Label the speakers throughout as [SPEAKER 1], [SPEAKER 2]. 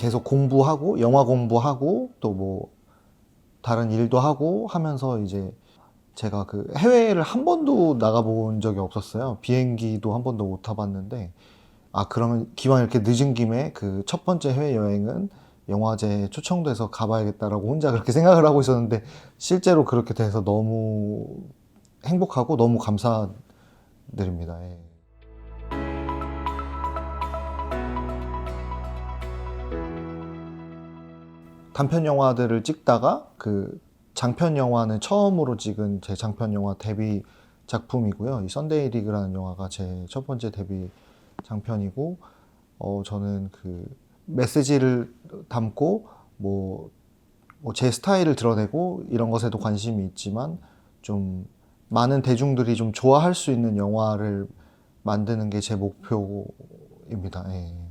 [SPEAKER 1] 계속 공부하고 영화 공부하고 또 뭐 다른 일도 하고 하면서 이제 제가 그 해외를 한 번도 나가본 적이 없었어요. 비행기도 한 번도 못 타봤는데 아 그러면 기왕 이렇게 늦은 김에 그 첫 번째 해외 여행은 영화제 초청돼서 가봐야겠다라고 혼자 그렇게 생각을 하고 있었는데 실제로 그렇게 돼서 너무 행복하고 너무 감사드립니다. 예. 단편 영화들을 찍다가 그 장편 영화는 처음으로 찍은 제 장편 영화 데뷔 작품이고요. 이 썬데이 리그라는 영화가 제 첫 번째 데뷔 장편이고 어 저는 그 메시지를 담고 뭐 제 스타일을 드러내고 이런 것에도 관심이 있지만 좀 많은 대중들이 좀 좋아할 수 있는 영화를 만드는 게 제 목표입니다. 예.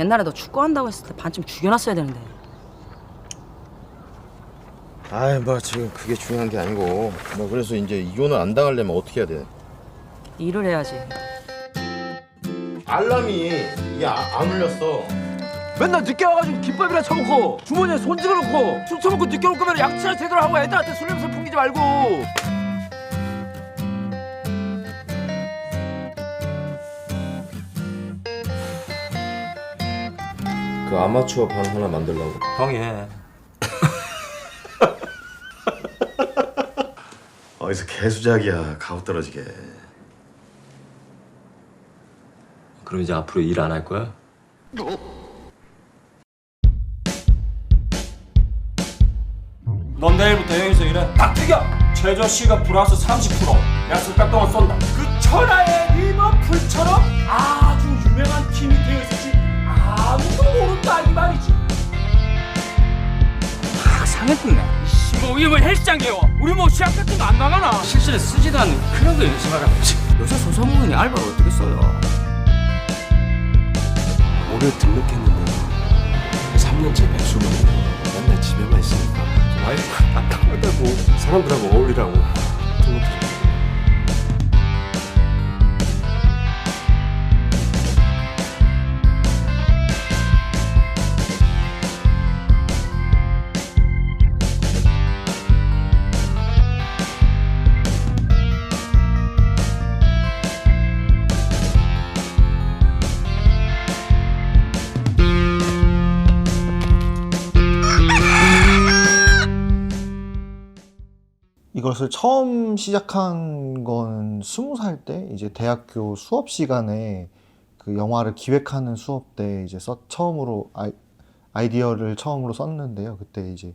[SPEAKER 2] 옛날에 너 축구한다고 했을 때 반쯤 죽여놨어야 되는데.
[SPEAKER 3] 아이 뭐 지금 그게 중요한 게 아니고. 뭐 그래서 이제 이혼을 안 당하려면 어떻게 해야 돼?
[SPEAKER 2] 일을 해야지.
[SPEAKER 3] 알람이 이게 아, 안 울렸어.
[SPEAKER 4] 맨날 늦게 와가지고 김밥이나 처먹고 주머니에 손 집어넣고 술 처먹고 늦게 올 거면 양치나 제대로 하고 애들한테 술 냄새 풍기지 말고
[SPEAKER 3] 그 아마추어 방 하나 만들려고.
[SPEAKER 4] 형이 해.
[SPEAKER 3] 어디서 개수작이야 가오 떨어지게.
[SPEAKER 4] 그럼 이제 앞으로 일 안 할 거야?
[SPEAKER 5] 넌 내일부터 여기서 일해 딱 튀겨! 최저 시급 플러스 30% 약속 딱 동안 쏜다. 그 팍 상했네. 뭐 이거 뭐 헬스장이요. 우리 뭐 시합 같은 거 안 나가나? 실제로 쓰지도 않는 그런 거 연습하라고 요새 소상공인이 알바를 어떻게 써요?
[SPEAKER 6] 올해 등록했는데 3년째 백수만 맨날 집에만 있으니까. 좀 와이프가 답답하다고 사람들하고 어울리라고. 등록해
[SPEAKER 1] 이것을 처음 시작한 건 스무 살 때 이제 대학교 수업 시간에 그 영화를 기획하는 수업 때 이제 써, 처음으로 아이, 아이디어를 처음으로 썼는데요. 그때 이제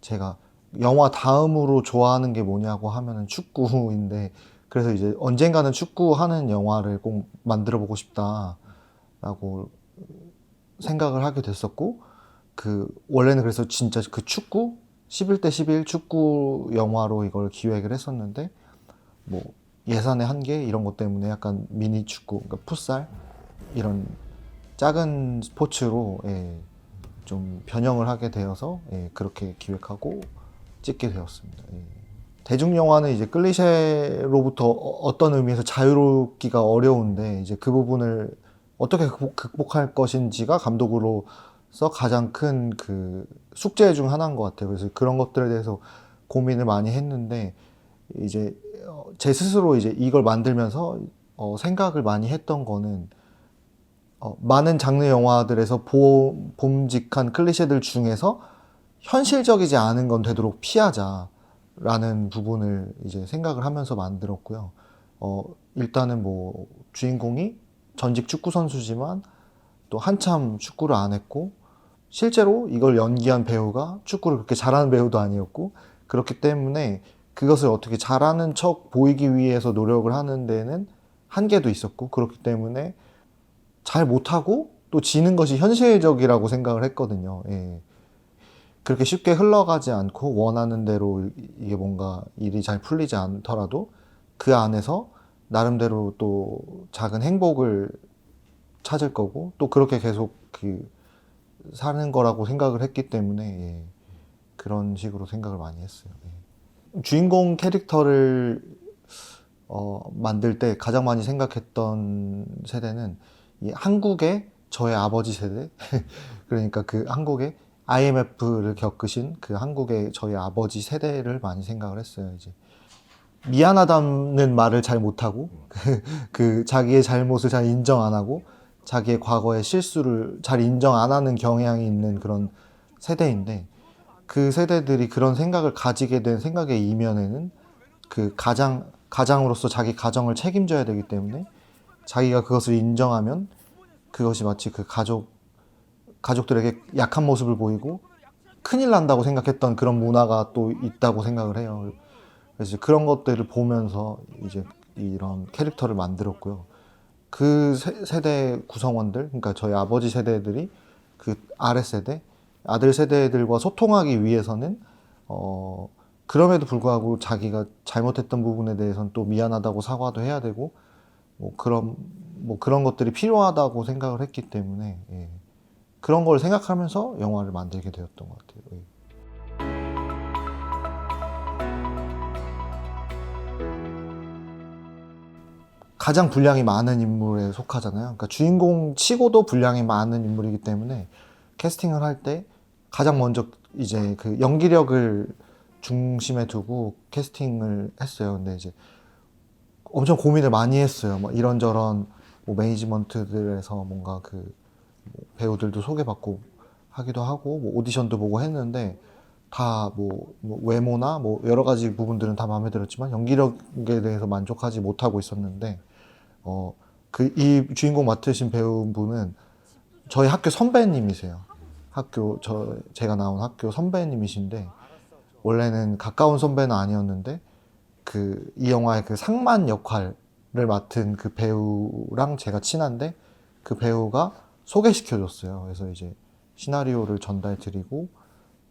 [SPEAKER 1] 제가 영화 다음으로 좋아하는 게 뭐냐고 하면은 축구인데 그래서 이제 언젠가는 축구하는 영화를 꼭 만들어 보고 싶다라고 생각을 하게 됐었고 그 원래는 그래서 진짜 그 축구 11대 11 축구 영화로 이걸 기획을 했었는데 뭐 예산의 한계 이런 것 때문에 약간 미니 축구 그러니까 풋살 이런 작은 스포츠로 예, 좀 변형을 하게 되어서 예, 그렇게 기획하고 찍게 되었습니다. 예. 대중 영화는 이제 클리셰로부터 어- 어떤 의미에서 자유롭기가 어려운데 이제 그 부분을 어떻게 극복- 극복할 것인지가 감독으로 서 가장 큰 그 숙제 중 하나인 것 같아요. 그래서 그런 것들에 대해서 고민을 많이 했는데 이제 어, 제 스스로 이제 이걸 만들면서 어, 생각을 많이 했던 거는 어, 많은 장르 영화들에서 보, 봄직한 클리셰들 중에서 현실적이지 않은 건 되도록 피하자라는 부분을 이제 생각을 하면서 만들었고요. 어, 일단은 뭐 주인공이 전직 축구 선수지만 또 한참 축구를 안 했고 실제로 이걸 연기한 배우가 축구를 그렇게 잘하는 배우도 아니었고 그렇기 때문에 그것을 어떻게 잘하는 척 보이기 위해서 노력을 하는 데는 한계도 있었고 그렇기 때문에 잘 못하고 또 지는 것이 현실적이라고 생각을 했거든요. 예. 그렇게 쉽게 흘러가지 않고 원하는 대로 이게 뭔가 일이 잘 풀리지 않더라도 그 안에서 나름대로 또 작은 행복을 찾을 거고 또 그렇게 계속 그 사는 거라고 생각을 했기 때문에 예. 그런 식으로 생각을 많이 했어요. 예. 주인공 캐릭터를 어, 만들 때 가장 많이 생각했던 세대는 이 한국의 저의 아버지 세대 그러니까 그 한국의 IMF를 겪으신 그 한국의 저희 아버지 세대를 많이 생각을 했어요. 이제 미안하다는 말을 잘 못하고 그 자기의 잘못을 잘 인정 안 하고 자기의 과거의 실수를 잘 인정 안 하는 경향이 있는 그런 세대인데 그 세대들이 그런 생각을 가지게 된 생각의 이면에는 그 가장 가장으로서 자기 가정을 책임져야 되기 때문에 자기가 그것을 인정하면 그것이 마치 그 가족 가족들에게 약한 모습을 보이고 큰일 난다고 생각했던 그런 문화가 또 있다고 생각을 해요. 그래서 그런 것들을 보면서 이제 이런 캐릭터를 만들었고요. 그 세, 세대 구성원들, 그러니까 저희 아버지 세대들이 그 아래 세대, 아들 세대들과 소통하기 위해서는 어 그럼에도 불구하고 자기가 잘못했던 부분에 대해서는 또 미안하다고 사과도 해야 되고 뭐 그런 뭐 그런 것들이 필요하다고 생각을 했기 때문에 예. 그런 걸 생각하면서 영화를 만들게 되었던 것 같아요. 예. 가장 분량이 많은 인물에 속하잖아요. 그러니까 주인공 치고도 분량이 많은 인물이기 때문에 캐스팅을 할 때 가장 먼저 이제 그 연기력을 중심에 두고 캐스팅을 했어요. 근데 이제 엄청 고민을 많이 했어요. 뭐 이런저런 뭐 매니지먼트들에서 뭔가 그뭐 배우들도 소개받고 하기도 하고 뭐 오디션도 보고 했는데 다뭐 외모나 뭐 여러 가지 부분들은 다 마음에 들었지만 연기력에 대해서 만족하지 못하고 있었는데 어 그 이 주인공 맡으신 배우분은 저희 학교 선배님이세요. 학교 저 제가 나온 학교 선배님이신데 원래는 가까운 선배는 아니었는데 그 이 영화의 그 상만 역할을 맡은 그 배우랑 제가 친한데 그 배우가 소개시켜줬어요. 그래서 이제 시나리오를 전달 드리고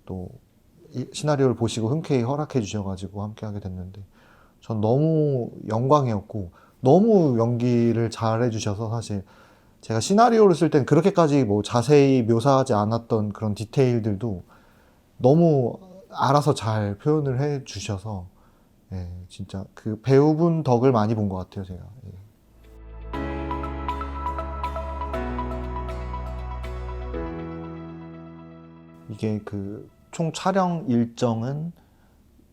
[SPEAKER 1] 또이 시나리오를 보시고 흔쾌히 허락해 주셔가지고 함께 하게 됐는데 전 너무 영광이었고 너무 연기를 잘 해 주셔서 사실 제가 시나리오를 쓸 땐 그렇게까지 뭐 자세히 묘사하지 않았던 그런 디테일들도 너무 알아서 잘 표현을 해 주셔서 예, 진짜 그 배우분 덕을 많이 본 것 같아요, 제가. 예. 이게 그 총 촬영 일정은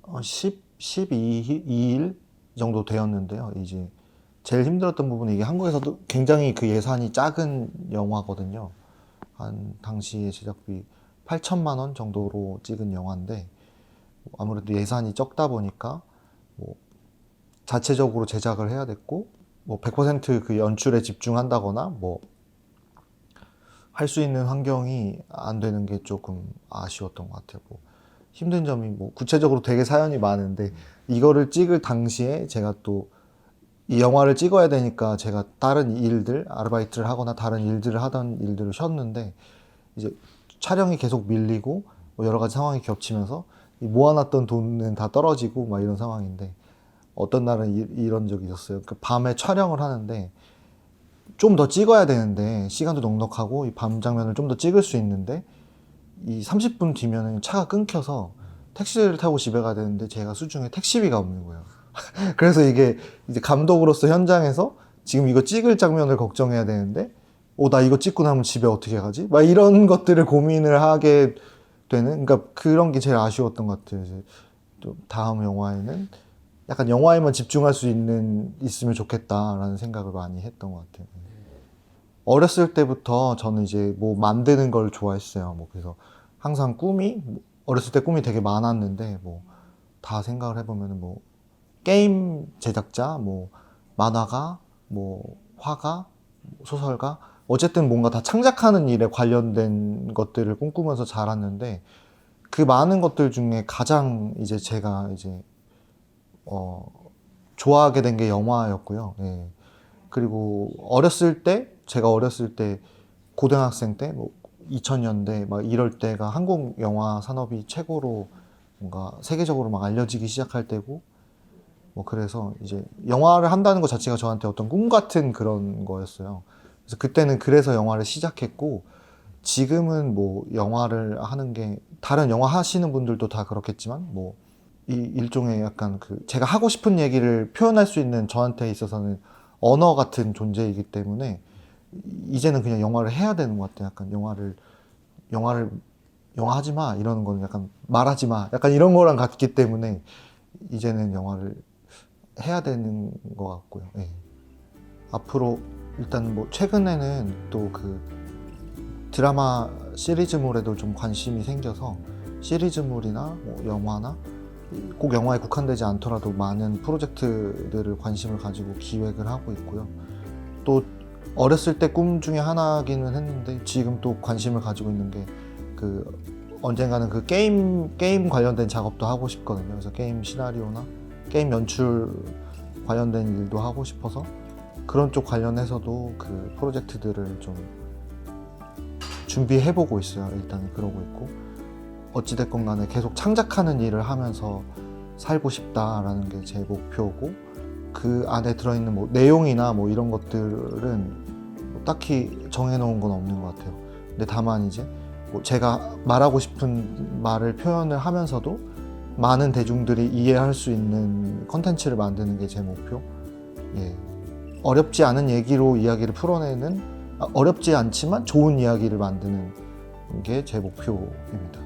[SPEAKER 1] 어, 10, 12일 정도 되었는데요. 이제 제일 힘들었던 부분이 이게 한국에서도 굉장히 그 예산이 작은 영화거든요. 한 당시에 제작비 8천만 원 정도로 찍은 영화인데 아무래도 예산이 적다 보니까 뭐 자체적으로 제작을 해야 됐고 뭐 100%그 연출에 집중한다거나 뭐 할 수 있는 환경이 안 되는 게 조금 아쉬웠던 것 같아요. 뭐 힘든 점이 뭐 구체적으로 되게 사연이 많은데 이거를 찍을 당시에 제가 또 이 영화를 찍어야 되니까 제가 다른 일들 아르바이트를 하거나 다른 일들을 하던 일들을 쉬었는데 이제 촬영이 계속 밀리고 뭐 여러 가지 상황이 겹치면서 이 모아놨던 돈은 다 떨어지고 막 이런 상황인데 어떤 날은 이, 런 적이 있었어요. 그 밤에 촬영을 하는데 좀 더 찍어야 되는데 시간도 넉넉하고 이 밤 장면을 좀 더 찍을 수 있는데 이 30분 뒤면은 차가 끊겨서 택시를 타고 집에 가야 되는데 제가 수중에 택시비가 없는 거예요. 그래서 이게 이제 감독으로서 현장에서 지금 이거 찍을 장면을 걱정해야 되는데 어, 나 이거 찍고 나면 집에 어떻게 가지? 막 이런 것들을 고민을 하게 되는, 그러니까 그런 게 제일 아쉬웠던 것 같아요. 이제 또 다음 영화에는 약간 영화에만 집중할 수 있는, 있으면 좋겠다라는 생각을 많이 했던 것 같아요. 어렸을 때부터 저는 이제 뭐 만드는 걸 좋아했어요. 뭐 그래서 항상 꿈이, 어렸을 때 꿈이 되게 많았는데 뭐 다 생각을 해보면은 뭐 게임 제작자, 뭐 만화가, 뭐 화가, 소설가, 어쨌든 뭔가 다 창작하는 일에 관련된 것들을 꿈꾸면서 자랐는데 그 많은 것들 중에 가장 이제 제가 이제 어 좋아하게 된 게 영화였고요. 예. 그리고 어렸을 때 제가 어렸을 때 고등학생 때 뭐 2000년대 막 이럴 때가 한국 영화 산업이 최고로 뭔가 세계적으로 막 알려지기 시작할 때고 뭐 그래서 이제 영화를 한다는 것 자체가 저한테 어떤 꿈 같은 그런 거였어요. 그래서 그때는 그래서 영화를 시작했고 지금은 뭐 영화를 하는 게 다른 영화 하시는 분들도 다 그렇겠지만 뭐 이 일종의 약간 그 제가 하고 싶은 얘기를 표현할 수 있는 저한테 있어서는 언어 같은 존재이기 때문에 이제는 그냥 영화를 해야 되는 것 같아요. 약간 영화를 영화를 영화 하지 마 이러는 거는 약간 말하지 마 약간 이런 거랑 같기 때문에 이제는 영화를 해야 되는 것 같고요. 예. 앞으로 일단 뭐 최근에는 또 그 드라마 시리즈물에도 좀 관심이 생겨서 시리즈물이나 뭐 영화나 꼭 영화에 국한되지 않더라도 많은 프로젝트들을 관심을 가지고 기획을 하고 있고요. 또 어렸을 때 꿈 중에 하나기는 했는데 지금 또 관심을 가지고 있는 게 그 언젠가는 그 게임 게임 관련된 작업도 하고 싶거든요. 그래서 게임 시나리오나 게임 연출 관련된 일도 하고 싶어서 그런 쪽 관련해서도 그 프로젝트들을 좀 준비해보고 있어요. 일단 그러고 있고 어찌됐건 간에 계속 창작하는 일을 하면서 살고 싶다라는 게 제 목표고 그 안에 들어있는 뭐 내용이나 뭐 이런 것들은 뭐 딱히 정해놓은 건 없는 것 같아요. 근데 다만 이제 뭐 제가 말하고 싶은 말을 표현을 하면서도 많은 대중들이 이해할 수 있는 컨텐츠를 만드는 게 제 목표. 예. 어렵지 않은 얘기로 이야기를 풀어내는 아, 어렵지 않지만 좋은 이야기를 만드는 게 제 목표입니다.